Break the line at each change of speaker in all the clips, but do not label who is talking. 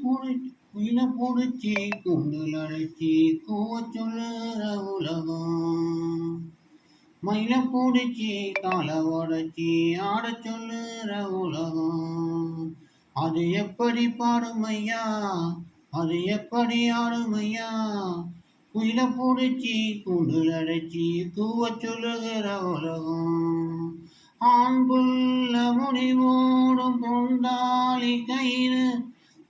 புடி குயில புடிச்சி குண்டில் அழைச்சி கூவ சொல்லுற உலகம் மயில பிடிச்சி காலை உடச்சி ஆட சொல்லுற உலகம் அது எப்படி பாடும் ஐயா அது எப்படி ஆடும் ஐயா குயில பிடிச்சி குண்டில் அடைச்சி கூவ சொல்லுகிற உலகம் ஆண் புள்ள முடிவோடும் பொண்டாளி கயிறு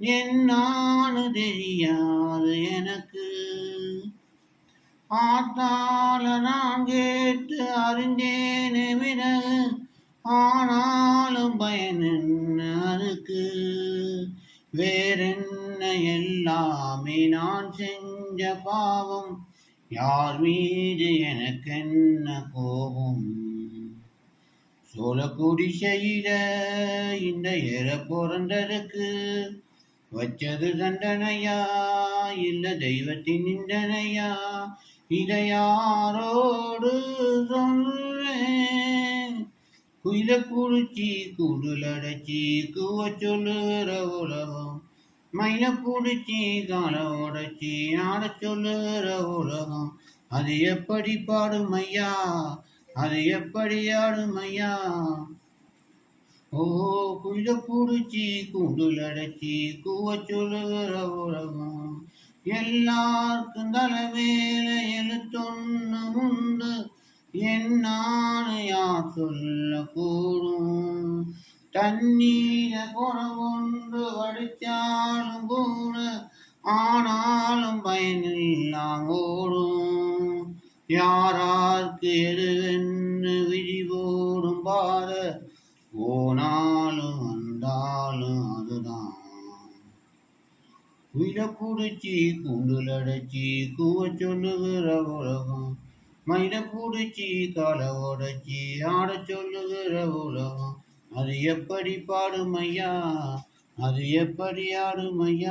என்னானு தெரியாது எனக்கு. ஆத்தால நான் கேட்டு அறிந்தேனே விறகு ஆனாலும் பயன் என்ன அதுக்கு வேறென்ன எல்லாமே நான் செஞ்ச பாவம் யார் மீது எனக்கென்ன கோபம்? சோழக்குடி செய்த இந்த எர பிறந்ததுக்கு வச்சது தண்டனையா? இல்ல தெய்வத்தின் நிந்தனையா? இதை யாரோடு சொல்றேன் குயில குடிச்சி குடுலடைச்சி குவ சொல்லுகிற உலகம். மயில பிடிச்சி கால உடைச்சி ஆட சொல்லுகிற உலகம். அது எப்படி பாடுமையா அது எப்படி ஆடுமையா ஓ குயில புடிச்சி கூண்டுல அடைச்சி கூவ சொல்லுகிற உலகம். எல்லாருக்கும் தலைவேல எழுத்தொன்னு உண்டு. என்னான்னு யார் சொல்ல கூடும் தண்ணீர குறவுண்டு வடிச்சாலும் கூட ஆனாலும் பயனில்லாம் ஓடும். யாராருக்கு எதுவென்னு விழி போடும் பாத போனாலும் வந்தாலும் அதுதான். உயிரை பிடிச்சி கூண்டுல அடைச்சி கூவ சொல்லுகிற உலகம். மயில பிடிச்சி காலை உடைச்சி ஆட சொல்லுகிற உலகம். அது எப்படி பாடுமையா அது எப்படி ஆடுமையா